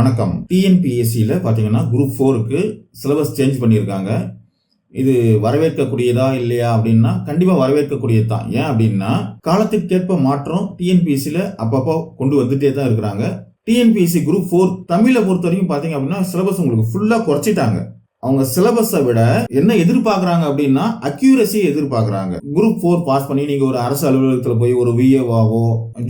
வணக்கம். டிஎன்பிஎஸ்சியில் பார்த்தீங்கன்னா குரூப் ஃபோருக்கு சிலபஸ் சேஞ்ச் பண்ணியிருக்காங்க. இது வரவேற்கக்கூடியதா இல்லையா அப்படின்னா கண்டிப்பாக வரவேற்கக்கூடியது தான் ஏன் அப்படின்னா காலத்திற்கேற்ப மாற்றம் டிஎன்பிஎஸ்சியில் அப்பப்போ கொண்டு வந்துட்டே தான் இருக்கிறாங்க. டிஎன்பிஎஸ்சி குரூப் ஃபோர் தமிழை பொறுத்த வரைக்கும் பார்த்தீங்க அப்படின்னா சிலபஸ் உங்களுக்கு ஃபுல்லாக குறைச்சிட்டாங்க. அவங்க சிலபஸை விட என்ன எதிர்பார்க்குறாங்க அப்படின்னா அக்யூரஸியை எதிர்பார்க்குறாங்க. குரூப் ஃபோர் பாஸ் பண்ணி நீங்கள் ஒரு அரசு அலுவலகத்தில் போய் ஒரு விஏவாவோ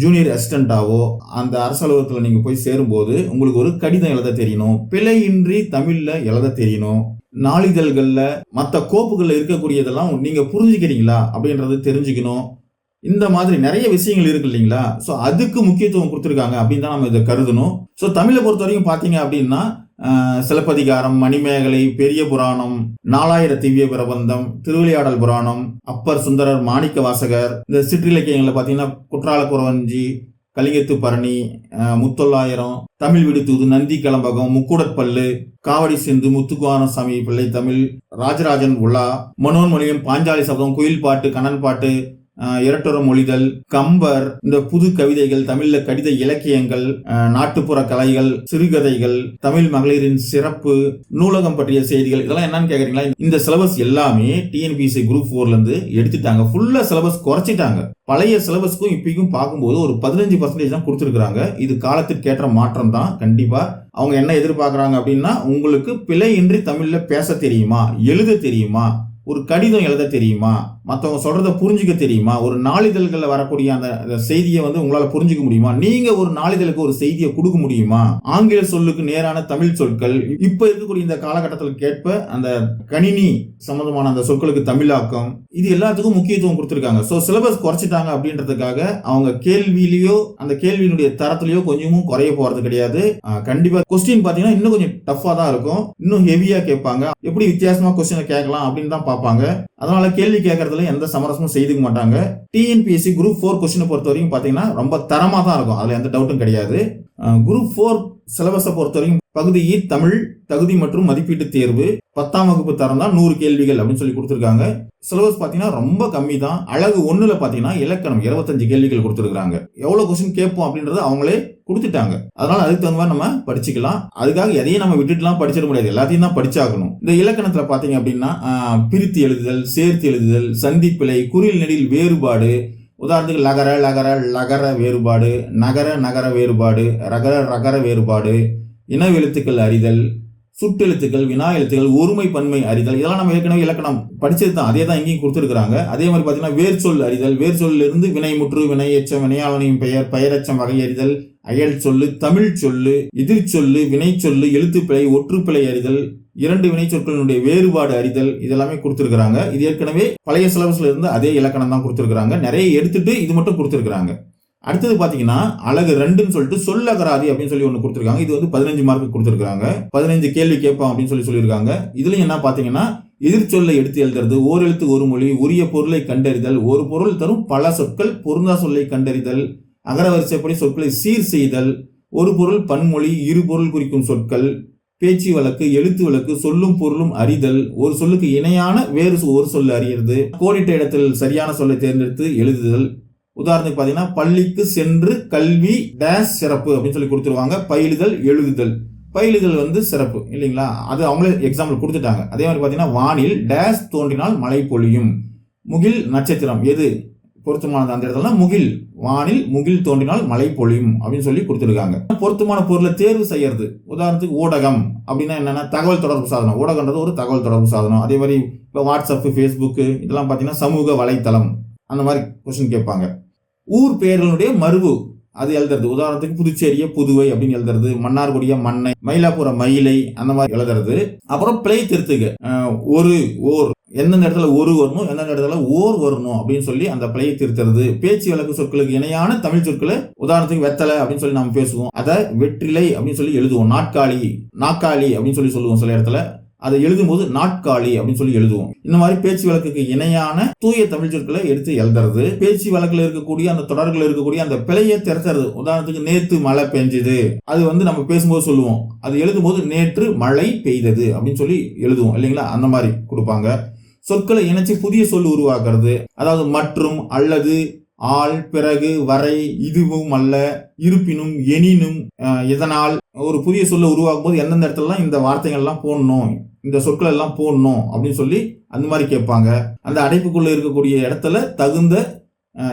ஜூனியர் அசிஸ்டண்ட்டாவோ அந்த அரசு அலுவலகத்தில் நீங்கள் போய் சேரும்போது உங்களுக்கு ஒரு கடிதம் எழுத தெரியணும். பிழையின்றி தமிழில் எழுத தெரியணும். நாளிதழ்களில் மற்ற கோப்புகளில் இருக்கக்கூடியதெல்லாம் நீங்கள் புரிஞ்சுக்கிறீங்களா அப்படின்றது தெரிஞ்சுக்கணும். இந்த மாதிரி நிறைய விஷயங்கள் இருக்கு இல்லைங்களா? ஸோ அதுக்கு முக்கியத்துவம் கொடுத்துருக்காங்க அப்படின்னு தான் நம்ம இதை கருதணும். ஸோ தமிழை பொறுத்த வரைக்கும் பார்த்தீங்க அப்படின்னா சிலப்பதிகாரம் மணிமேகலை பெரிய புராணம் நாலாயிர திவ்ய பிரபந்தம் திருவிளையாடல் புராணம் அப்பர் சுந்தரர் மாணிக்க வாசகர் இந்த சிற்றிலக்கியங்களில் பார்த்தீங்கன்னா குற்றால குறவஞ்சி கலிங்கத்து பரணி முத்தொள்ளாயிரம் தமிழ் விடுத்தூது நந்தி கலம்பகம் முக்குடற்பல்லு காவடி சிந்து முத்துக்குமாரசாமி பிள்ளை தமிழ் ராஜராஜன் உலா மனோன்மொழியம் பாஞ்சாலி சபதம் குயில் பாட்டு கண்ணன் பாட்டு இரட்டுற மொழிதல் கம்பர் இந்த புது கவிதைகள் தமிழ்ல கடித இலக்கியங்கள் நாட்டுப்புற கலைகள் சிறுகதைகள் தமிழ் மகளிரின் சிறப்பு நூலகம் பற்றிய செய்திகள் இதெல்லாம் என்னன்னு கேக்குறீங்களா? இந்த சிலபஸ் எல்லாமே டிஎன்பிஎஸ்சி குரூப் ஃபோர்ல இருந்து எடுத்துட்டாங்க. ஃபுல்லா சிலபஸ் குறைச்சிட்டாங்க. பழைய சிலபஸ்க்கும் இப்பயும் பார்க்கும்போது ஒரு பதினஞ்சு பர்சன்டேஜ் தான் கொடுத்துருக்குறாங்க. இது காலத்திற்கேற்ற மாற்றம் தான். கண்டிப்பா அவங்க என்ன எதிர்பார்க்குறாங்க அப்படின்னா உங்களுக்கு பிழையின்றி தமிழில் பேச தெரியுமா? எழுத தெரியுமா? ஒரு கடிதம் எழுத தெரியுமா? மற்றவங்க சொல்கிறத புரிஞ்சுக்க தெரியுமா? ஒரு நாளிதழ்களில் வரக்கூடிய அந்த செய்தியை வந்து உங்களால் புரிஞ்சுக்க முடியுமா? நீங்கள் ஒரு நாளிதழுக்கு ஒரு செய்தியை கொடுக்க முடியுமா? ஆங்கில சொல்லுக்கு நேரான தமிழ் சொற்கள் இப்போ இருக்கக்கூடிய இந்த காலகட்டத்தில் கேட்ப அந்த கணினி சம்மந்தமான அந்த சொற்களுக்கு தமிழாக்கம் இது எல்லாத்துக்கும் முக்கியத்துவம் கொடுத்துருக்காங்க. ஸோ சிலபஸ் குறைச்சிட்டாங்க அப்படின்றதுக்காக அவங்க கேள்வியிலேயோ அந்த கேள்வியினுடைய தரத்துலையோ கொஞ்சமும் குறைய போகிறது கிடையாது. ஆஹ் கொஸ்டின் பார்த்தீங்கன்னா இன்னும் கொஞ்சம் டஃப்பாக தான் இருக்கும். இன்னும் ஹெவியாக கேட்பாங்க. எப்படி வித்தியாசமாக கொஸ்டினை கேட்கலாம் அப்படின்னு தான் பார்ப்பாங்க. அதனால கேள்வி கேட்கறதுல எந்த சமரசமும் செய்துக்க மாட்டாங்க. டிஎன்பிஎஸ்சி குரூப் ஃபோர் கொஸ்டினை பொறுத்த வரைக்கும் பாத்தீங்கன்னா ரொம்ப தரமா தான் இருக்கும். அதுல எந்த டவுட்டும் கிடையாது. குரூப் ஃபோர் சிலபஸை பொறுத்த வரைக்கும் பகுதி இ தமிழ் தகுதி மற்றும் மதிப்பீட்டு தேர்வு பத்தாம் வகுப்பு தரம் தான் நூறு கேள்விகள் அப்படின்னு சொல்லி கொடுத்துருக்காங்க. சிலபஸ் பார்த்தீங்கன்னா ரொம்ப கம்மி தான் அழகு ஒன்றில் பார்த்தீங்கன்னா இலக்கணம் இருபத்தஞ்சு கேள்விகள் கொடுத்துருக்காங்க எவ்வளோ கொஸ்டின் கேட்போம் அப்படின்றத அவங்களே கொடுத்துட்டாங்க. அதனால அதுக்கு தகுந்த மாதிரி நம்ம படிச்சுக்கலாம். அதுக்காக எதையும் நம்ம விட்டுட்டுலாம் படிச்சிட முடியாது. எல்லாத்தையும் தான் படிச்சாகணும். இந்த இலக்கணத்தில் பார்த்தீங்க அப்படின்னா பிரித்து எழுதுதல் சேர்த்து எழுதுதல் சந்திப்பிழை குறில் நெடில் வேறுபாடு உதாரணத்துக்கு லகர லகர லகர வேறுபாடு நகர நகர வேறுபாடு ரகர ரகர வேறுபாடு இனவெழுத்துக்கள் அறிதல் சுட்டெழுத்துக்கள் வினா எழுத்துக்கள் ஒருமை பன்மை அறிதல் இதெல்லாம் நம்ம ஏற்கனவே இலக்கணம் படிச்சது தான். அதே தான் இங்கேயும் கொடுத்துருக்காங்க அதே மாதிரி பார்த்தீங்கன்னா வேர்ச்சொல் அறிதல் வேர்ச்சொல்லிருந்து வினைமுற்று வினையச்சம் வினையாளனின் பெயர் பெயரச்சம் வகை அறிதல் அயல் சொல்லு தமிழ் சொல்லு எதிர் சொல்லு வினை சொல்லு எழுத்துப்பிழை ஒற்றுப்பிழை அறிதல் இரண்டு வினை சொற்களினுடைய வேறுபாடு அறிதல் இதெல்லாமே கொடுத்துருக்குறாங்க. இது ஏற்கனவே பழைய சிலபஸ்ல இருந்து அதே இலக்கணம் தான் கொடுத்துருக்குறாங்க. நிறைய எடுத்துட்டு இது மட்டும் கொடுத்துருக்குறாங்க. அடுத்தது பார்த்தீங்கன்னா அழகு ரெண்டுன்னு சொல்லிட்டு சொல்லகராதி அப்படின்னு சொல்லி ஒன்று கொடுத்துருக்காங்க. இது வந்து பதினஞ்சு மார்க் கொடுத்துருக்காங்க பதினஞ்சு கேள்வி கேட்போம் அப்படின்னு சொல்லி சொல்லியிருக்காங்க. இதுலையும் என்ன பார்த்தீங்கன்னா எதிர்ச்சொல்லை எடுத்து எழுதுறது ஓர் எழுத்து ஒரு மொழி உரிய பொருளை கண்டறிதல் ஒரு பொருள் தரும் பல சொற்கள் பொருந்தா சொல்லை கண்டறிதல் அகரவரிசைப்படி சொற்களை சீர் செய்தல் ஒரு பொருள் பன்மொழி இரு பொருள் குறிக்கும் சொற்கள் பேச்சு வழக்கு எழுத்து வழக்கு சொல்லும் பொருளும் அறிதல். ஒரு சொல்லுக்கு இணையான வேறு சொ- ஒரு சொல் அறியறது. கோடிட்ட இடத்தில் சரியான சொல்லை தேர்ந்தெடுத்து எழுதுதல். உதாரணத்துக்கு பார்த்தீங்கன்னா பள்ளிக்கு சென்று கல்வி டேஷ் சிறப்பு அப்படின்னு சொல்லி கொடுத்துருவாங்க. பயிலுதல் எழுதுதல். பயிலுதல் வந்து சிறப்பு இல்லைங்களா? அது அவங்களே எக்ஸாம்பிள் கொடுத்துட்டாங்க. அதே மாதிரி பார்த்தீங்கன்னா வானில் டேஷ் தோன்றினால் மழை பொழியும். முகில் நட்சத்திரம் எது? பொருத்தமானது அந்த இடத்துல முகில். வானில் முகில் தோன்றினால் மழை பொழியும் அப்படின்னு சொல்லி கொடுத்துருக்காங்க. பொருத்தமான பொருளை தேர்வு செய்யறது. உதாரணத்துக்கு ஊடகம் அப்படின்னா என்னென்னா தகவல் தொடர்பு சாதனம். ஊடகன்றது ஒரு தகவல் தொடர்பு சாதனம். அதே மாதிரி இப்போ வாட்ஸ்அப்பு ஃபேஸ்புக்கு இதெல்லாம் பார்த்தீங்கன்னா சமூக வலைத்தளம். அந்த மாதிரி கொஸ்டின் கேட்பாங்க. ஊர் பெயர்களுடைய மருவு அது எழுதுறது. உதாரணத்துக்கு புதுச்சேரிய புதுவை அப்படின்னு எழுதுறது. மன்னார்குடிய மண்ணை மயிலாப்புர மயிலை அந்த மாதிரி எழுதுறது. அப்புறம் பிழை திருத்துக. ஒரு ஓர். எந்தெந்த இடத்துல ஒரு வரணும் எந்தெந்த இடத்துல ஓர் வரணும் அப்படின்னு சொல்லி அந்த பிழையை திருத்துறது. பேச்சு வழக்கு சொற்களுக்கு இணையான தமிழ் சொற்களை உதாரணத்துக்கு வெத்தலை அப்படின்னு சொல்லி நம்ம பேசுவோம். அதை வெற்றிலை அப்படின்னு சொல்லி எழுதுவோம். நாட்காலி நாக்காளி அப்படின்னு சொல்லி சொல்லுவோம் சில இடத்துல. அதை எழுதும்போது நாட்காலி அப்படின்னு சொல்லி எழுதுவோம். இந்த மாதிரி பேச்சு வழக்குக்கு இணையான தூய தமிழ் சொற்களை எடுத்து எழுதுறது. பேச்சு வழக்கில் இருக்கக்கூடிய அந்த தொடர்கள் இருக்கக்கூடிய அந்த பிழையை திறக்கிறது. உதாரணத்துக்கு நேத்து மழை பெஞ்சது. அது வந்து நம்ம பேசும்போது சொல்லுவோம். அது எழுதும்போது நேற்று மழை பெய்தது அப்படின்னு சொல்லி எழுதுவோம். இல்லைங்களா? அந்த மாதிரி கொடுப்பாங்க. சொற்களை இணைச்சு புதிய சொல் உருவாக்குறது. அதாவது மற்றும் அல்லது ஆள் பிறகு வரை இதுவும் அல்ல இருப்பினும் எனினும் இதனால் ஒரு புதிய சொல்ல உருவாக்கும் போது எந்தெந்த இடத்துலலாம் இந்த வார்த்தைகள்லாம் போடணும் இந்த சொற்கள் எல்லாம் போடணும் அப்படின்னு சொல்லி அந்த மாதிரி கேட்பாங்க. அந்த அடைப்புக்குள்ளே இருக்கக்கூடிய இடத்துல தகுந்த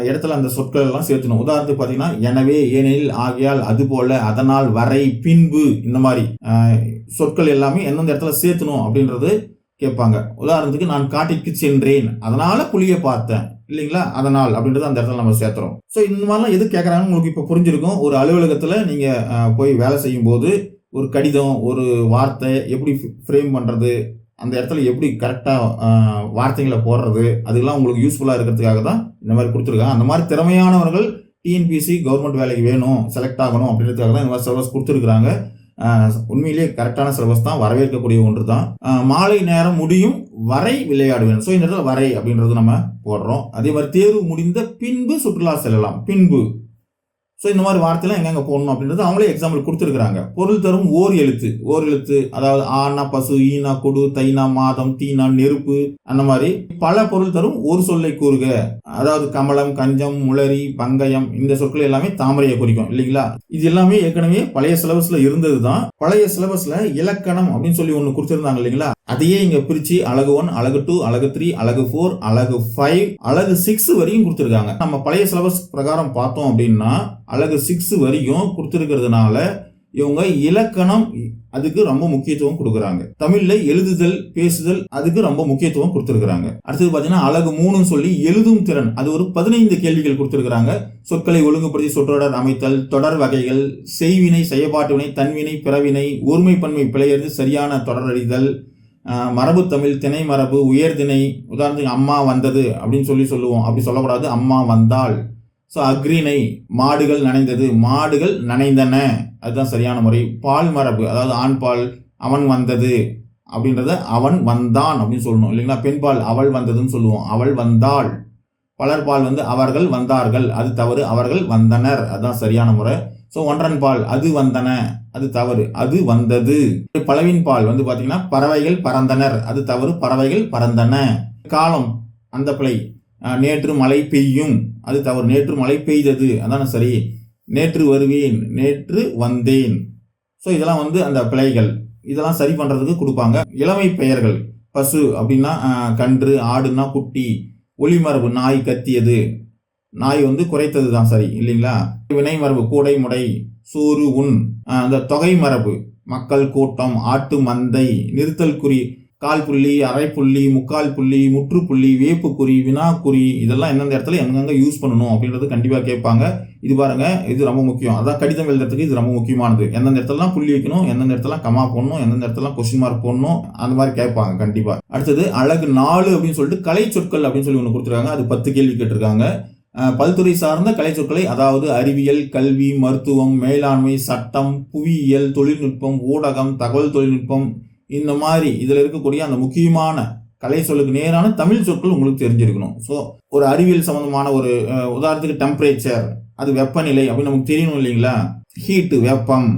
இடத்துல அந்த சொற்கள் எல்லாம் சேர்த்தணும். உதாரணத்துக்கு பார்த்தீங்கன்னா எனவே ஏனெனில் ஆகையால் அது போல அதனால் வரை பின்பு இந்த மாதிரி சொற்கள் எல்லாமே எந்தெந்த இடத்துல சேர்த்தணும் அப்படின்றது கேட்பாங்க. உதாரணத்துக்கு நான் காட்டிற்கு சென்றேன். அதனால புலியை பார்த்தேன். இல்லைங்களா? அதனால் அப்படின்றது அந்த இடத்துல நம்ம சேர்த்துறோம். ஸோ இந்த மாதிரிலாம் எது கேட்குறாங்கன்னு உங்களுக்கு இப்போ புரிஞ்சிருக்கும். ஒரு அலுவலகத்தில் நீங்கள் போய் வேலை செய்யும் போது ஒரு கடிதம் ஒரு வார்த்தை எப்படி ஃப்ரேம் பண்ணுறது அந்த இடத்துல எப்படி கரெக்டாக வார்த்தைகளை போடுறது அதுக்கெல்லாம் உங்களுக்கு யூஸ்ஃபுல்லாக இருக்கிறதுக்காக தான் இந்த மாதிரி கொடுத்துருக்காங்க. அந்த மாதிரி திறமையானவர்கள் டிஎன்பிசி கவர்மெண்ட் வேலைக்கு வேணும் செலக்ட் ஆகணும் அப்படின்றதுக்காக தான் இந்த மாதிரி சிலபஸ் கொடுத்துருக்குறாங்க. உண்மையிலேயே கரெக்டான சிலபஸ் தான் வரவேற்கக்கூடிய ஒன்று தான் மாலை நேரம் முடியும் வரை விளையாடுவேன். ஸோ இந்த இடத்துல வரை அப்படின்றது நம்ம போடுறோம். அதே மாதிரி தேர்வு முடிந்த பின்பு சுற்றுலா செல்லலாம். பின்பு. ஸோ இந்த மாதிரி வார்த்தைலாம் எங்கெங்கே போடணும் அப்படின்றது அவங்களே எக்ஸாம்பிள் கொடுத்துருக்காங்க பொருள் தரும் ஓர் எழுத்து. ஓர் எழுத்து அதாவது ஆனா பசு ஈனா கொடு தைனா மாதம் தீனா நெருப்பு அந்த மாதிரி பல பொருள் தரும் ஒரு சொல்லை கூறுக. அதாவது கமலம் கஞ்சம் முளரி பங்கயம் இந்த சொற்கள் எல்லாமே தாமரையை குறிக்கும் இல்லைங்களா? இது எல்லாமே ஏற்கனவே பழைய சிலபஸ்ல இருந்தது தான் பழைய சிலபஸ்ல இலக்கணம் அப்படின்னு சொல்லி ஒன்று கொடுத்துருந்தாங்க இல்லைங்களா? அதையே இங்க பிரிச்சு அழகு ஒன் அழகு டூ அழகு த்ரீ அழகு ஃபோர் அழகு ஃபைவ் அழகு சிக்ஸ் வரையும் கொடுத்துருக்காங்க. நம்ம பழைய சிலபஸ் பிரகாரம் பார்த்தோம் அப்படின்னா அழகு சிக்ஸ் வரையும் கொடுத்துருக்கிறதுனால இவங்க இலக்கணம் அதுக்கு ரொம்ப முக்கியத்துவம் கொடுக்குறாங்க. தமிழ்ல எழுதுதல் பேசுதல் அதுக்கு ரொம்ப முக்கியத்துவம் கொடுத்துருக்குறாங்க. அடுத்தது பார்த்தீங்கன்னா அழகு மூணுன்னு சொல்லி எழுதும் திறன். அது ஒரு பதினைந்து கேள்விகள் கொடுத்துருக்குறாங்க. சொற்களை ஒழுங்குபடுத்தி சொற்றொடர் அமைத்தல் தொடர் வகைகள் செய்வினை செயற்பாட்டுவினை தன்வினை பிறவினை ஒருமைப்பன்மை பிழையது சரியான தொடரறிதல் மரபு தமிழ் திணை மரபு உயர்திணை உதாரணத்துக்கு அம்மா வந்தது அப்படின்னு சொல்லி சொல்லுவோம். அப்படி சொல்லக்கூடாது. அம்மா வந்தால் ஸோ அக்ரிணை மாடுகள் நனைந்தது. மாடுகள் நனைந்தன. அதுதான் சரியான முறை. பால் மரபு அதாவது ஆண் பால் அவன் வந்தது அப்படின்றத அவன் வந்தான் அப்படின்னு சொல்லணும். இல்லைங்களா? பெண் பால் அவள் வந்ததுன்னு சொல்லுவோம். அவள் வந்தாள். பலர்பால் வந்து அவர்கள் வந்தார்கள். அது தவறு. அவர்கள் வந்தனர். அதுதான் சரியான முறை. ஸோ ஒன்றன் பால் அது வந்தன. அது தவறு. அது வந்தது. பலவின் பால் வந்து பார்த்தீங்கன்னா பறவைகள் பறந்தனர். அது தவறு. பறவைகள் பறந்தன. காலம் அந்த பிழை நேற்று மழை பெய்யும். அது தவறு. நேற்று மழை பெய்தது. அதான சரி. நேற்று வருவேன். நேற்று வந்தேன். ஸோ இதெல்லாம் வந்து அந்த பிழைகள். இதெல்லாம் சரி பண்ணுறதுக்கு கொடுப்பாங்க. இளமை பெயர்கள். பசு அப்படின்னா கன்று ஆடுன்னா குட்டி. ஒளிமரபு நாய் கத்தியது. நாய் வந்து குறைத்தது தான் சரி. இல்லைங்களா? வினை மரபு கூடை முடை சோறு உண். அந்த தொகை மரபு. மக்கள் கூட்டம் ஆட்டு மந்தை நிறுத்தல் குறி கால் புள்ளி அரை புள்ளி முக்கால் புள்ளி முற்றுப்புள்ளி வேப்புக்குறி வினாக்குறி இதெல்லாம் எந்தெந்த இடத்துல எங்கெங்க யூஸ் பண்ணணும் அப்படின்றது கண்டிப்பாக கேட்பாங்க. இது பாருங்க இது ரொம்ப முக்கியம். அதான் கடிதம் எழுதுறதுக்கு இது ரொம்ப முக்கியமானது. எந்தெந்த இடத்துலலாம் புள்ளி வைக்கணும் எந்தெந்த இடத்துல கமா போடணும் எந்தெந்த இடத்துல கொஸ்டின் மார்க் போடணும் அந்த மாதிரி கேட்பாங்க கண்டிப்பாக அடுத்தது அழகு நாலு அப்படின்னு சொல்லிட்டு கலை சொற்கள் அப்படின்னு சொல்லி ஒன்று கொடுத்துருக்காங்க. அது பத்து கேள்வி கேட்டிருக்காங்க. பல்துறை சார்ந்த கலை சொற்களை அதாவது அறிவியல் கல்வி மருத்துவம் மேலாண்மை சட்டம் புவியியல் தொழில்நுட்பம் ஊடகம் தகவல் தொழில்நுட்பம் இந்த மாதிரி இதில் இருக்கக்கூடிய அந்த முக்கியமான கலை சொல்லுக்கு நேரான தமிழ் சொற்கள் உங்களுக்கு தெரிஞ்சிருக்கணும். ஸோ ஒரு அறிவியல் சம்மந்தமான ஒரு உதாரணத்துக்கு டெம்பரேச்சர் அது வெப்பநிலை அப்படின்னு நமக்கு தெரியணும் இல்லைங்களா? ஹீட்டு வெப்பம்.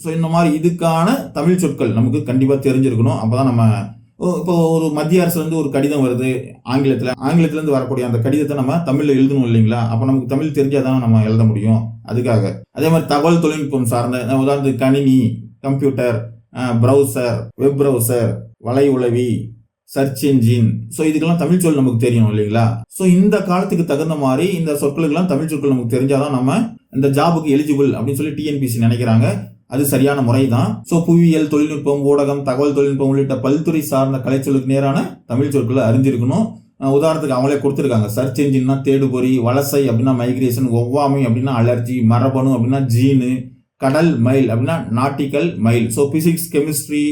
ஸோ இந்த மாதிரி இதுக்கான தமிழ் சொற்கள் நமக்கு கண்டிப்பாக தெரிஞ்சிருக்கணும். அப்போ தான் நம்ம ஓ, இப்போ ஒரு மத்திய அரசுலேருந்து ஒரு கடிதம் வருது ஆங்கிலத்தில். ஆங்கிலத்துலேருந்து வரக்கூடிய அந்த கடிதத்தை நம்ம தமிழில் எழுதணும் இல்லைங்களா? அப்போ நமக்கு தமிழ் தெரிஞ்சால் தானே நம்ம எழுத முடியும். அதுக்காக. அதே மாதிரி தகவல் தொழில்நுட்பம் சார்ந்த உதாரணத்துக்கு கணினி கம்ப்யூட்டர் ப்ரௌசர் வெப் ப்ரௌசர் வலை உளவி சர்ச் என்ஜின் ஸோ இதுக்கெல்லாம் தமிழ் சொல் நமக்கு தெரியும் இல்லைங்களா? ஸோ இந்த காலத்துக்கு தகுந்த மாதிரி இந்த சொற்களுக்கெல்லாம் தமிழ் சொற்கள் நமக்கு தெரிஞ்சாதான் நம்ம இந்த ஜாபுக்கு எலிஜிபிள் அப்படின்னு சொல்லி டிஎன்பிசி நினைக்கிறாங்க. அது சரியான முறை தான் ஸோ புவியியல் தொழில்நுட்பம் ஊடகம் தகவல் தொழில்நுட்பம் உள்ளிட்ட பல்துறை சார்ந்த கலைச்சொலுக்கு நேரான தமிழ் சொற்களை அறிஞ்சிருக்கணும். உதாரணத்துக்கு அவங்களே கொடுத்துருக்காங்க. சர்ச் என்ஜின்னா தேடுபொறி வலசை அப்படின்னா மைக்ரேஷன் ஒவ்வாமை அப்படின்னா அலர்ஜி மரபணு அப்படின்னா ஜீனு கடல் மைல் அப்படின்னா nautical mile so physics chemistry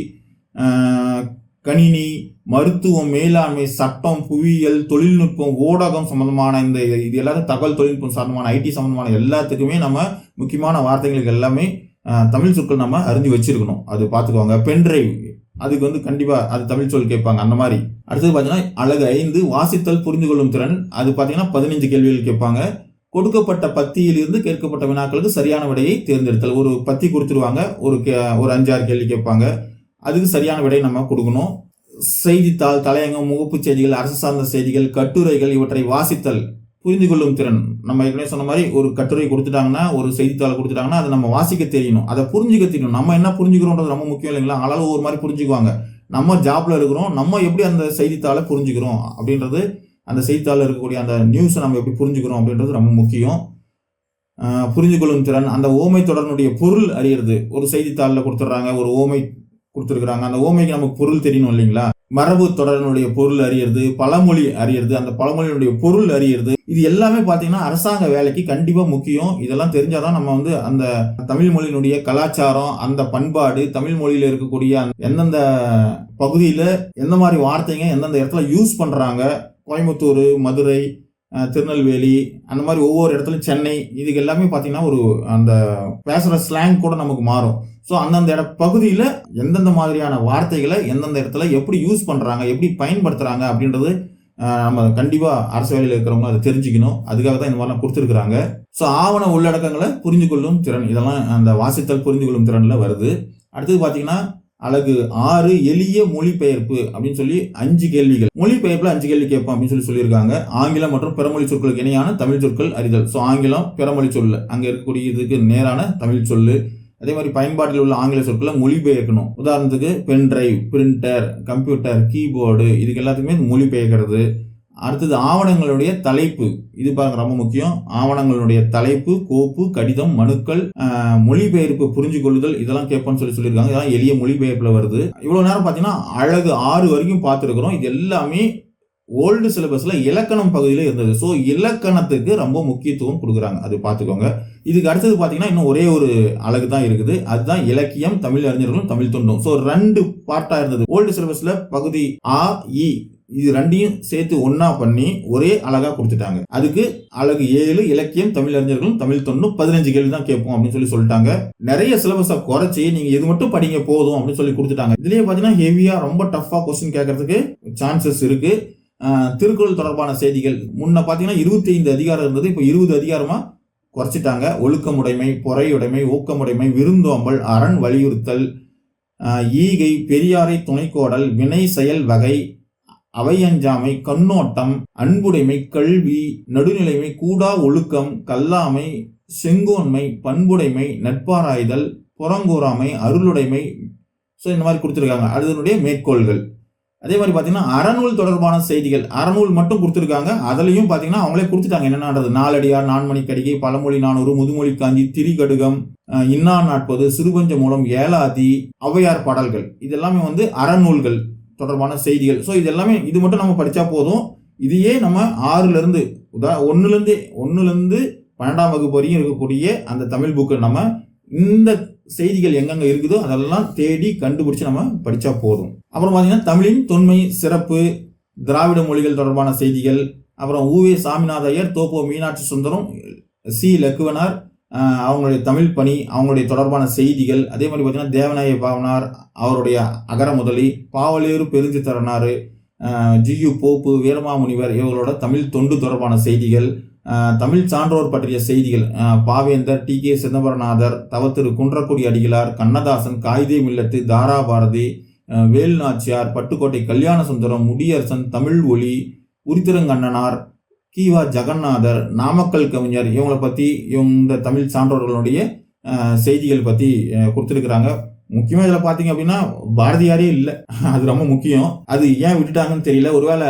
கணினி மருத்துவம் மேலாண்மை சட்டம் புவியியல் தொழில்நுட்பம் ஊடகம் சம்மந்தமான இந்த இது எல்லாத்தையும் தகவல் தொழில்நுட்பம் சம்மந்தமான ஐடி சம்மந்தமான எல்லாத்துக்குமே நம்ம முக்கியமான வார்த்தைகளுக்கு எல்லாமே தமிழ் சொற்கள் நம்ம அறிஞ்சு வச்சிருக்கணும். அது பார்த்துக்குவாங்க பென்ட்ரைவ் அதுக்கு வந்து கண்டிப்பாக அது தமிழ் சொல் கேட்பாங்க. அந்த மாதிரி. அடுத்தது பார்த்தீங்கன்னா அழகு ஐந்து வாசித்தல் புரிந்து கொள்ளும் திறன். அது பார்த்தீங்கன்னா பதினஞ்சு கேள்விகள் கேட்பாங்க. கொடுக்கப்பட்ட பத்தியிலிருந்து கேட்கப்பட்ட வினாக்களுக்கு சரியான விடையை தேர்ந்தெடுத்தல். ஒரு பத்தி கொடுத்துருவாங்க ஒரு கே- ஒரு அஞ்சாறு கேள்வி கேட்பாங்க. அதுக்கு சரியான விடையை நம்ம கொடுக்கணும். செய்தித்தாள் தலையங்கம் முகப்புச் செய்திகள் அரசு சார்ந்த செய்திகள் கட்டுரைகள் இவற்றை வாசித்தல் புரிந்து கொள்ளும் திறன். நம்ம ஏற்கனவே சொன்ன மாதிரி ஒரு கட்டுரை கொடுத்துட்டாங்கன்னா ஒரு செய்தித்தாள் கொடுத்துட்டாங்கன்னா அதை நம்ம வாசிக்க தெரியணும். அதை புரிஞ்சுக்க தெரியணும். நம்ம என்ன புரிஞ்சுக்கிறோன்றது ரொம்ப முக்கியம் இல்லைங்களா? ஆளாலும் ஒரு மாதிரி புரிஞ்சுக்குவாங்க. நம்ம ஜாப்ல இருக்கிறோம். நம்ம எப்படி அந்த செய்தித்தாளை புரிஞ்சுக்கிறோம்? அப்படின்றது அந்த செய்தித்தாளில் இருக்கக்கூடிய அந்த நியூஸை நம்ம எப்படி புரிஞ்சுக்கிறோம் அப்படின்றது ரொம்ப முக்கியம். புரிஞ்சுக்கொள்ளும் திறன். அந்த ஓமை தொடர்னுடைய பொருள் அறியிறது. ஒரு செய்தித்தாளில் கொடுத்துட்றாங்க ஒரு ஓமை கொடுத்துருக்குறாங்க. அந்த ஓமைக்கு நமக்கு பொருள் தெரியணும் இல்லைங்களா? மரபு தொடரினுடைய பொருள் அறியிறது பழமொழி அறியிறது அந்த பழமொழியினுடைய பொருள் அறியிறது. இது எல்லாமே பார்த்தீங்கன்னா அரசாங்க வேலைக்கு கண்டிப்பாக முக்கியம். இதெல்லாம் தெரிஞ்சாதான் நம்ம வந்து அந்த தமிழ் மொழியினுடைய கலாச்சாரம் அந்த பண்பாடு தமிழ் மொழியில் இருக்கக்கூடிய அந்த எந்தெந்த பகுதியில் எந்த மாதிரி வார்த்தைங்க எந்தெந்த இடத்துல யூஸ் பண்ணுறாங்க கோயம்புத்தூர் மதுரை திருநெல்வேலி அந்த மாதிரி ஒவ்வொரு இடத்துலையும் சென்னை இதுக்கு எல்லாமே பார்த்தீங்கன்னா ஒரு அந்த பேசுகிற ஸ்லாங் கூட நமக்கு மாறும். ஸோ அந்தந்த இட பகுதியில் எந்தெந்த மாதிரியான வார்த்தைகளை எந்தெந்த இடத்துல எப்படி யூஸ் பண்ணுறாங்க எப்படி பயன்படுத்துகிறாங்க அப்படின்றது நம்ம கண்டிப்பாக அரசு வேலையில் இருக்கிறவங்க அதை தெரிஞ்சுக்கணும். அதுக்காக தான் இந்த மாதிரிலாம் கொடுத்துருக்குறாங்க. ஸோ ஆவண உள்ளடக்கங்களை புரிஞ்சு கொள்ளும் திறன் இதெல்லாம் அந்த வாசித்தல் புரிந்து கொள்ளும் திறனில் வருது. அடுத்தது பார்த்தீங்கன்னா அழகு. ஆறு எளிய மொழிபெயர்ப்பு அப்படின்னு சொல்லி அஞ்சு கேள்விகள். மொழிபெயர்ப்பில் அஞ்சு கேள்வி கேட்போம் அப்படின்னு சொல்லி சொல்லியிருக்காங்க. ஆங்கிலம் மற்றும் பிறமொழி சொற்களுக்கு இணையான தமிழ் சொற்கள் அறிதல். ஸோ ஆங்கிலம் பிறமொழி சொல் அங்கே இருக்கக்கூடிய இதுக்கு நேரான தமிழ் சொல் அதே மாதிரி பயன்பாட்டில் உள்ள ஆங்கில சொற்களை மொழிபெயர்க்கணும். உதாரணத்துக்கு pen drive printer computer keyboard இதுக்கு எல்லாத்துக்குமே மொழிபெயர்க்கிறது. அடுத்தது ஆவணங்களுடைய தலைப்பு. இது பாருங்க ரொம்ப முக்கியம். ஆவணங்களுடைய தலைப்பு கோப்பு கடிதம் மனுக்கள் மொழிபெயர்ப்பு புரிஞ்சு கொள்ளுதல் இதெல்லாம் கேட்போம்னு சொல்லி சொல்லியிருக்காங்க. இதெல்லாம் எளிய மொழிபெயர்ப்பில் வருது. இவ்வளோ நேரம் பார்த்தீங்கன்னா அழகு ஆறு வரைக்கும் பார்த்துருக்குறோம் இது எல்லாமே ஓல்டு சிலபஸில் இலக்கணம் பகுதியில் இருந்தது. ஸோ இலக்கணத்துக்கு ரொம்ப முக்கியத்துவம் கொடுக்குறாங்க. அது பார்த்துக்கோங்க இதுக்கு அடுத்தது பார்த்தீங்கன்னா இன்னும் ஒரே ஒரு அழகு தான் இருக்குது. அதுதான் இலக்கியம் தமிழ் அறிஞர்களும் தமிழ் தொண்டும். ஸோ ரெண்டு பார்ட்டாக இருந்தது. ஓல்டு சிலபஸில் பகுதி ஆ இ இது ரெண்டையும் சேர்த்து ஒன்றா பண்ணி ஒரே அழகா கொடுத்துட்டாங்க. அதுக்கு அழகு ஏழு இலக்கியம் தமிழ் அறிஞர்களும் தமிழ் தொண்ணும் பதினஞ்சு கேள்வி தான் கேட்போம் அப்படின்னு சொல்லி சொல்லிட்டாங்க. நிறைய சிலபஸை குறைச்சி நீங்க இது மட்டும் படிங்க போதும் அப்படின்னு சொல்லி கொடுத்துட்டாங்க. இதுலயே பாத்தீங்கன்னா ஹெவியா ரொம்ப டஃபா கொஸ்டின் கேட்கறதுக்கு சான்சஸ் இருக்கு. திருக்குறள் தொடர்பான செய்திகள். முன்ன பாத்தீங்கன்னா இருபத்தி ஐந்து அதிகாரம் இருந்தது இப்போ இருபது அதிகாரமா குறைச்சிட்டாங்க. ஒழுக்கமுடைமை பொறையுடைமை ஊக்கமுடைமை விருந்தோம்பல் அரண் வலியுறுத்தல் ஈகை பெரியாரை துணைக்கோடல் வினை செயல் வகை அவையஞ்சாமை கண்ணோட்டம் அன்புடைமை கல்வி நடுநிலைமை கூடா ஒழுக்கம் கல்லாமை செங்கோன்மை பண்புடைமை நட்பாராய்தல் புறங்கூறாமை அருளுடைமை. ஸோ இந்த மாதிரி கொடுத்துருக்காங்க. அதனுடைய மேற்கோள்கள். அதே மாதிரி பார்த்தீங்கன்னா அறநூல் தொடர்பான செய்திகள். அறநூல் மட்டும் கொடுத்துருக்காங்க. அதுலேயும் பார்த்தீங்கன்னா அவங்களே கொடுத்துட்டாங்க. என்னென்னது நாலடியார் நான்மணி கடிகை பழமொழி நானூறு முதுமொழி காஞ்சி திரிகடுகம் இன்னா நாற்பது சிறுபஞ்ச மூலம் ஏலாதி ஔவையார் பாடல்கள். இதெல்லாமே வந்து அறநூல்கள். தொடர்பான செய்திகள். ஸோ இது எல்லாமே இது மட்டும் நம்ம படித்தா போதும். இதையே நம்ம ஆறுலேருந்து உதா ஒன்றுலேருந்து ஒன்றுலேருந்து பன்னெண்டாம் வகுப்பு வரையும் இருக்கக்கூடிய அந்த தமிழ் புக்கு நம்ம இந்த செய்திகள் எங்கெங்கே இருக்குதோ அதெல்லாம் தேடி கண்டுபிடிச்சி நம்ம படித்தா போதும். அப்புறம் பார்த்தீங்கன்னா தமிழின் தொன்மை சிறப்பு திராவிட மொழிகள் தொடர்பான செய்திகள். அப்புறம் ஊவே சாமிநாதையர் தோப்போ மீனாட்சி சுந்தரம் சி. லக்குவனார் அவங்களுடைய தமிழ் பணி அவங்களுடைய தொடர்பான செய்திகள் அதே மாதிரி பார்த்திங்கன்னா தேவநாய பாவனார் அவருடைய அகர முதலி பாவலேறு Perunchithiranar G U Pope Veeramamunivar இவர்களோட தமிழ் தொண்டு தொடர்பான செய்திகள் தமிழ் சான்றோர் பற்றிய செய்திகள் பாவேந்தர் டி கே சிதம்பரநாதர் தவத்திரு குன்றக்குடி அடிகளார் கண்ணதாசன் காயிதே மில்லத்து தாராபாரதி ஆஹ், வேலு நாச்சியார் பட்டுக்கோட்டை கல்யாண சுந்தரம் முடியரசன் தமிழ் ஒளி உரித்திரங்கண்ணனார் கீவா ஜெகநாதர் நாமக்கல் கவிஞர் இவங்களை பற்றி இவங்க தமிழ் சான்றோர்களுடைய செய்திகள் பற்றி கொடுத்துருக்குறாங்க. முக்கியமாக இதில் பார்த்தீங்க அப்படின்னா பாரதியாரே இல்லை. அது ரொம்ப முக்கியம். அது ஏன் விட்டுட்டாங்கன்னு தெரியல. ஒருவேளை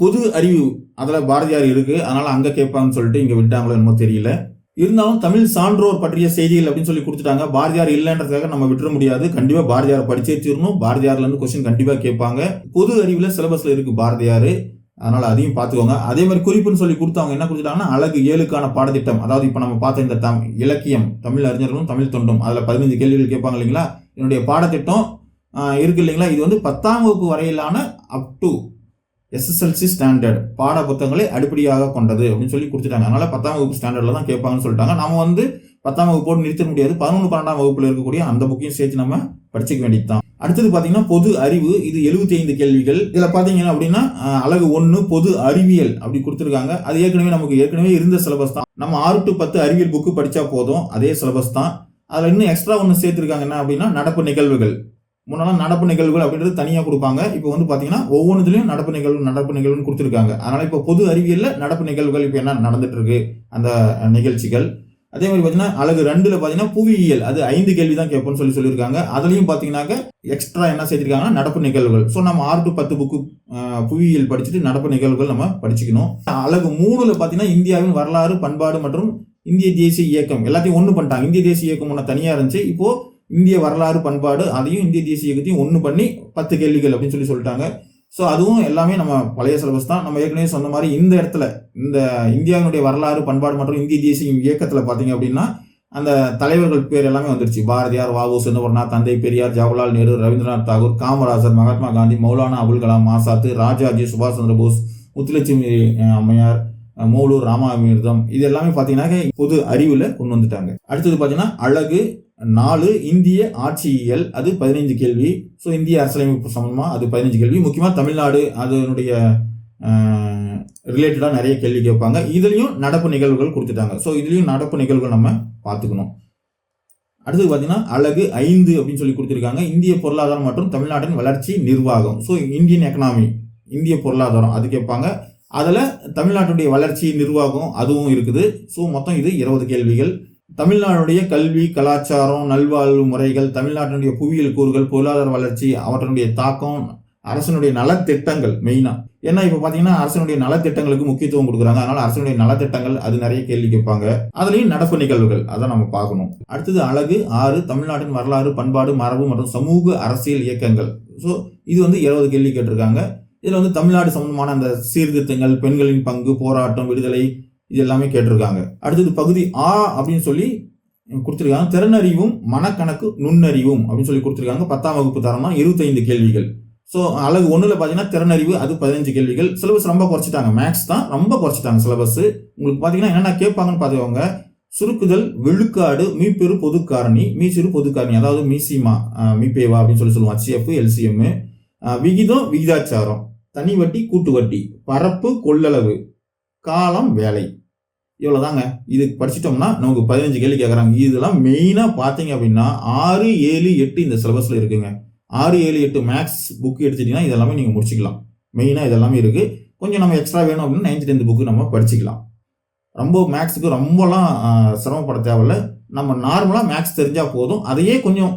பொது அறிவு அதில் பாரதியார் இருக்குது அதனால் அங்கே கேட்பாங்கன்னு சொல்லிட்டு இங்கே விட்டாங்களோ என்னமோ தெரியல. இருந்தாலும் தமிழ் சான்றோர் பற்றிய செய்திகள் அப்படின்னு சொல்லி கொடுத்துட்டாங்க. பாரதியார் இல்லைன்றதுக்காக நம்ம விட்டுற முடியாது. கண்டிப்பாக பாரதியார் படிச்சே தீரணும். பாரதியார்லேருந்து கொஸ்டின் கண்டிப்பாக கேட்பாங்க. பொது அறிவில் சிலபஸில் இருக்குது பாரதியார். அதனால அதையும் பார்த்துக்கோங்க. அதே மாதிரி குறிப்புன்னு சொல்லி கொடுத்தவங்க என்ன கொடுத்துட்டாங்கன்னா அழகு ஏழுக்கான பாடத்திட்டம். அதாவது இப்போ நம்ம பார்த்த இந்த தம் இலக்கியம் தமிழ் அறிஞர்களும் தமிழ் தொண்டும். அதில் பதினஞ்சு கேள்விகள் கேட்பாங்க இல்லைங்களா? என்னுடைய பாடத்திட்டம் இருக்கு இல்லைங்களா? இது வந்து பத்தாம் வகுப்பு வரையிலான அப் டு எஸ்எஸ்எல்சி ஸ்டாண்டர்ட் பாட புத்தகங்களை அடிப்படையாக கொண்டது அப்படின்னு சொல்லி கொடுத்துட்டாங்க. அதனால பத்தாம் வகுப்பு ஸ்டாண்டர்ட்ல தான் கேட்பாங்கன்னு சொல்லிட்டாங்க. நம்ம வந்து பத்தாம் வகுப்போடு நிறுத்த முடியாது. பதினொன்று பன்னெண்டாம் வகுப்புல இருக்கக்கூடிய அந்த புக்கையும் சேர்த்து நம்ம படிச்சுக்க வேண்டியது தான் அடுத்தது பார்த்தீங்கன்னா பொது அறிவு. இது 75 ஐந்து கேள்விகள். இதில் பார்த்தீங்கன்னா அப்படின்னா அழகு ஒன்று பொது அறிவியல் அப்படி கொடுத்துருக்காங்க. அது ஏற்கனவே நமக்கு ஏற்கனவே இருந்த சிலபஸ் தான். நம்ம ஆறு டு பத்து அறிவியல் புக்கு படித்தா போதும். அதே சிலபஸ் தான். அதில் இன்னும் எக்ஸ்ட்ரா ஒன்று சேர்த்துருக்காங்க என்ன அப்படின்னா நடப்பு நிகழ்வுகள். முன்னெல்லாம் நடப்பு நிகழ்வுகள் அப்படின்றது தனியாக கொடுப்பாங்க. இப்போ வந்து பார்த்தீங்கன்னா ஒவ்வொன்றுலையும் நடப்பு நிகழ்வு நடப்பு நிகழ்வுன்னு கொடுத்துருக்காங்க. அதனால் இப்போ பொது அறிவியலில் நடப்பு நிகழ்வுகள் இப்போ என்ன நடந்துட்டு இருக்கு? அந்த நிகழ்ச்சிகள். அதே மாதிரி பார்த்தீங்கன்னா அழகு ரெண்டுல பார்த்தீங்கன்னா புவியியல். அது ஐந்து கேள்வி தான் கேட்போம்னு சொல்லி சொல்லியிருக்காங்க. அதுலேயும் பார்த்தீங்கன்னாக்க எக்ஸ்ட்ரா என்ன செய்திருக்காங்கன்னா நடப்பு நிகழ்வுகள். ஸோ நம்ம ஆறு டு பத்து புக்கு புவியியல் படிச்சுட்டு நடப்பு நிகழ்வுகள் நம்ம படிச்சுக்கணும். அழகு மூணுல பார்த்தீங்கன்னா இந்தியாவின் வரலாறு பண்பாடு மற்றும் இந்திய தேசிய இயக்கம். எல்லாத்தையும் ஒன்று பண்ணிட்டாங்க. இந்திய தேசிய இயக்கம் ஒன்று தனியாக இருந்துச்சு. இப்போது இந்திய வரலாறு பண்பாடு அதையும் இந்திய தேசிய இயக்கத்தையும் ஒன்று பண்ணி பத்து கேள்விகள் அப்படின்னு சொல்லி சொல்லிட்டாங்க. ஸோ அதுவும் எல்லாமே நம்ம பழைய சிலபஸ் தான். நம்ம ஏற்கனவே சொன்ன மாதிரி இந்த இடத்துல இந்த இந்தியாவினுடைய வரலாறு பண்பாடு மற்றும் இந்திய தேசிய இயக்கத்தில் பார்த்தீங்க அப்படின்னா அந்த தலைவர்கள் பேர் எல்லாமே வந்துருச்சு. பாரதியார் வாவு சிதம்பரநாத் தந்தை பெரியார் ஜவஹர்லால் நேரு ரவீந்திரநாத் தாகூர் காமராஜர் மகாத்மா காந்தி மௌலானா அபுல் கலாம் ஆசாத்து ராஜாஜி சுபாஷ் சந்திர போஸ் முத்துலட்சுமி அம்மையார் மூலூர் ராமாமிர்தம் இது எல்லாமே பார்த்தீங்கன்னா பொது அறிவில் கொண்டு வந்துட்டாங்க. அடுத்தது பார்த்தீங்கன்னா அழகு நாலு இந்திய ஆட்சியியல் அது பதினைஞ்சு கேள்வி. ஸோ இந்திய அரசியலமைப்பு சம்பந்தமாக அது பதினஞ்சு கேள்வி. முக்கியமாக தமிழ்நாடு அதனுடைய ரிலேட்டடாக நிறைய கேள்வி கேட்பாங்க. இதுலேயும் நடப்பு நிகழ்வுகள் கொடுத்துட்டாங்க. ஸோ இதுலேயும் நடப்பு நிகழ்வுகள் நம்ம பார்த்துக்கணும். அடுத்தது பார்த்தீங்கன்னா அழகு ஐந்து அப்படின்னு சொல்லி கொடுத்துருக்காங்க. இந்திய பொருளாதாரம் மற்றும் தமிழ்நாட்டின் வளர்ச்சி நிர்வாகம். ஸோ இந்தியன் எக்கனாமி இந்திய பொருளாதாரம் அது கேட்பாங்க. அதில் தமிழ்நாட்டுடைய வளர்ச்சி நிர்வாகம் அதுவும் இருக்குது. ஸோ மொத்தம் இது இருபது கேள்விகள். தமிழ்நாடுடைய கல்வி கலாச்சாரம் நல்வாழ்வு முறைகள் தமிழ்நாட்டினுடைய புவியியல் கூறுகள் பொருளாதார வளர்ச்சி அவற்றினுடைய தாக்கம் அரசனுடைய நலத்திட்டங்கள் மெயினாக ஏன்னா இப்போ பார்த்தீங்கன்னா அரசனுடைய நலத்திட்டங்களுக்கு முக்கியத்துவம் கொடுக்குறாங்க. அதனால அரசனுடைய நலத்திட்டங்கள் அது நிறைய கேள்வி கேட்பாங்க. அதுலேயும் நடப்பு நிகழ்வுகள் அதை நம்ம பார்க்கணும். அடுத்தது அழகு ஆறு தமிழ்நாட்டின் வரலாறு பண்பாடு மரபு மற்றும் சமூக அரசியல் இயக்கங்கள். ஸோ இது வந்து இருபது கேள்வி கேட்டிருக்காங்க. இதில் வந்து தமிழ்நாடு சம்பந்தமான அந்த சீர்திருத்தங்கள் பெண்களின் பங்கு போராட்டம் விடுதலை இது எல்லாமே கேட்டிருக்காங்க. அடுத்தது பகுதி ஆ அப்படின்னு சொல்லி கொடுத்துருக்காங்க. திறனறிவும் மனக்கணக்கு நுண்ணறிவும் அப்படின்னு சொல்லி கொடுத்துருக்காங்க. பத்தாம் வகுப்பு தரமாக இருபத்தைந்து கேள்விகள். ஸோ அழகு ஒன்றில் பார்த்தீங்கன்னா திறனறிவு அது பதினஞ்சு கேள்விகள். சிலபஸ் ரொம்ப குறைச்சிட்டாங்க. மேக்ஸ் தான் ரொம்ப குறைச்சிட்டாங்க சிலபஸ். உங்களுக்கு பார்த்தீங்கன்னா என்னென்ன கேட்பாங்கன்னு பார்த்துக்கோங்க சுருக்குதல் விழுக்காடு மீப்பெரு பொதுக்காரணி மீச்சிறு பொதுக்காரணி. அதாவது மீசிமா அஹ், மீப்பேவா அப்படின்னு சொல்லி சொல்லுவோம். HCF எல்சிஎம் விகிதம் விகிதாச்சாரம். தனி வட்டி கூட்டு வட்டி. பரப்பு கொள்ளளவு. காலம் வேலை. இவ்வளோதாங்க இது படிச்சிட்டோம்னா நமக்கு பதினஞ்சு கேள்வி கேட்குறாங்க இதெல்லாம் மெயினாக பார்த்தீங்க அப்படின்னா ஆறு ஏழு எட்டு இந்த சிலபஸில் இருக்குங்க. ஆறு ஏழு எட்டு மேக்ஸ் புக் எடுத்துட்டிங்கன்னா இதெல்லாமே நீங்கள் முடிச்சுக்கலாம். மெயினாக இதெல்லாமே இருக்குது கொஞ்சம் நம்ம எக்ஸ்ட்ரா வேணும் அப்படின்னா நைன்த் டென்த் புக்கு நம்ம படிச்சுக்கலாம். ரொம்ப மேக்ஸுக்கு ரொம்பலாம் சிரமப்பட தேவையில்ல. நம்ம நார்மலாக மேக்ஸ் தெரிஞ்சால் போதும். அதையே கொஞ்சம்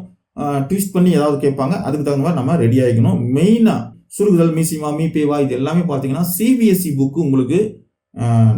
ட்விஸ்ட் பண்ணி ஏதாவது கேட்பாங்க. அதுக்கு தகுந்த மாதிரி நம்ம ரெடி ஆகிக்கணும். மெயினாக சுருகுதல் மீசிமா மீபேவா இது எல்லாமே பார்த்தீங்கன்னா சிபிஎஸ்சி புக்கு உங்களுக்கு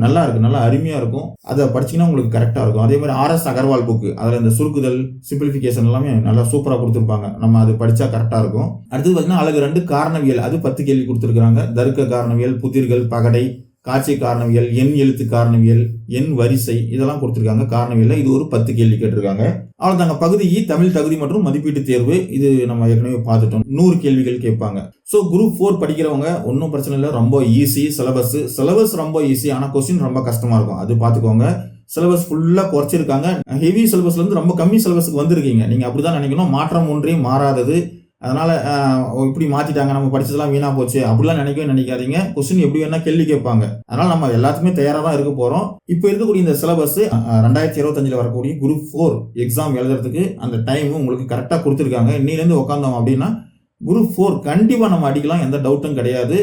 நல்லா இருக்கும் நல்லா அருமையாக இருக்கும். அதை படிச்சீங்கன்னா உங்களுக்கு கரெக்டாக இருக்கும். அதே மாதிரி ஆர்எஸ் அகர்வால் புக்கு அதில் இந்த சுருக்குதல் சிம்பிளிஃபிகேஷன் எல்லாமே நல்லா சூப்பராக கொடுத்துருப்பாங்க. நம்ம அது படித்தா கரெக்டாக இருக்கும். அடுத்தது பார்த்தீங்கன்னா அழகு ரெண்டு காரணவியல். அது பத்து கேள்வி கொடுத்துருக்குறாங்க. தருக்க காரணவியல் புதிர்கள் பகடை காட்சி காரணவியல் எண் எழுத்து காரணவியல் எண் வரிசை இதெல்லாம் கொடுத்துருக்காங்க. காரணவியல் இது ஒரு பத்து கேள்வி கேட்டிருக்காங்க. அவ்வளோதாங்க பகுதி இ தமிழ் தகுதி மற்றும் மதிப்பீட்டு தேர்வு. இது நம்ம ஏற்கனவே பார்த்துட்டோம். நூறு கேள்விகள் கேட்பாங்க. ஸோ குரூப் ஃபோர் படிக்கிறவங்க ஒன்றும் பிரச்சனை இல்லை. ரொம்ப ஈஸி சிலபஸ் சிலபஸ் ரொம்ப ஈஸி ஆனால் கொஸ்டின் ரொம்ப கஷ்டமாக இருக்கும். அது பார்த்துக்கோங்க. சிலபஸ் ஃபுல்லாக குறைச்சிருக்காங்க. ஹெவி சிலபஸ்லேருந்து ரொம்ப கம்மி சிலபஸ்க்கு வந்திருக்கீங்க. நீங்க அப்படிதான் நினைக்கணும். மாற்றம் ஒன்றே மாறாதது. அதனால் இப்படி மாற்றிட்டாங்க நம்ம படித்ததெல்லாம் வீணாக போச்சு அப்படிலாம் நினைக்கவே நினைக்காதீங்க. கொஸ்டின் எப்படி வேணால் கேள்வி கேட்பாங்க. அதனால் நம்ம எல்லாத்துக்குமே தயாராக தான் இருக்க போகிறோம் இப்போ இருக்கக்கூடிய இந்த சிலபஸ் ரெண்டாயிரத்தி இருபத்தஞ்சில் வரக்கூடிய குரூப் ஃபோர் எக்ஸாம் எழுதுறதுக்கு அந்த டைம் உங்களுக்கு கரெக்டாக கொடுத்துருக்காங்க. இன்னிலேருந்து உட்காந்தோம் அப்படின்னா குரூப் ஃபோர் கண்டிப்பாக நம்ம அடிக்கலாம் எந்த டவுட்டும் கிடையாது.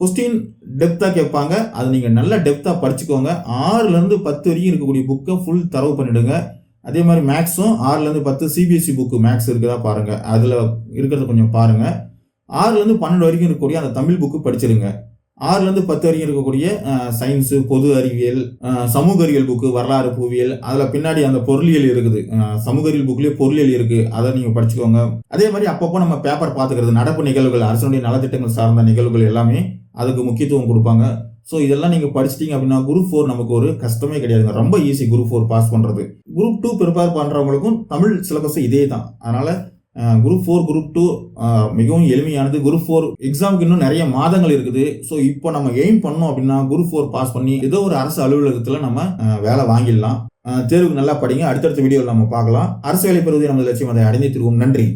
கொஸ்டின் டெப்த்தாக கேட்பாங்க. அது நீங்கள் நல்ல டெப்த்தாக படிச்சுக்கோங்க. ஆறுலேருந்து பத்து வரைக்கும் இருக்கக்கூடிய புக்கை ஃபுல் தரவு பண்ணிவிடுங்க அதே மாதிரி மேக்ஸும் ஆறுலேருந்து பத்து சிபிஎஸ்சி புக்கு மேக்ஸ் இருக்குதா பாருங்கள் அதில் இருக்கிறத கொஞ்சம் பாருங்கள் ஆறுலேருந்து பன்னெண்டு வரைக்கும் இருக்கக்கூடிய அந்த தமிழ் புக்கு படிச்சிருங்க. ஆறுலேருந்து பத்து வரைக்கும் இருக்கக்கூடிய சயின்ஸு பொது அறிவியல் சமூக அறிவியல் புக்கு வரலாறு புவியியல் அதில் பின்னாடி அந்த பொருளியல் இருக்குது. சமூக அறிவியல் புக்லேயே பொருளியல் இருக்குது அதை நீங்கள் படிச்சுக்கோங்க. அதே மாதிரி அப்பப்போ நம்ம பேப்பர் பார்த்துக்கிறது நடப்பு நிகழ்வுகள் அரசனுடைய நலத்திட்டங்கள் சார்ந்த நிகழ்வுகள் எல்லாமே அதுக்கு முக்கியத்துவம் கொடுப்பாங்க. ஸோ இதெல்லாம் நீங்கள் படிச்சிட்டிங்க அப்படின்னா குரூப் ஃபோர் நமக்கு ஒரு கஷ்டமே கிடையாதுங்க. ரொம்ப ஈஸி குரூப் ஃபோர் பாஸ் பண்ணுறது குரூப் டூ ப்ரிப்பேர் பண்ணுறவங்களுக்கும் தமிழ் சிலபஸ் இதே தான் அதனால் குரூப் ஃபோர் குரூப் டூ மிகவும் எளிமையானது. குரூப் ஃபோர் எக்ஸாமுக்கு இன்னும் நிறைய மாதங்கள் இருக்குது. ஸோ இப்போ நம்ம எய்ம் பண்ணோம் அப்படின்னா குரூப் ஃபோர் பாஸ் பண்ணி ஏதோ ஒரு அரசு அலுவலகத்தில் நம்ம வேலை வாங்கிடலாம். தேர்வுக்கு நல்லா படிங்க. அடுத்தடுத்த வீடியோவில் நம்ம பார்க்கலாம். அரசு வேலை பெறுவதை நமது லட்சியம். அதை அடைந்து திருவோம். நன்றி.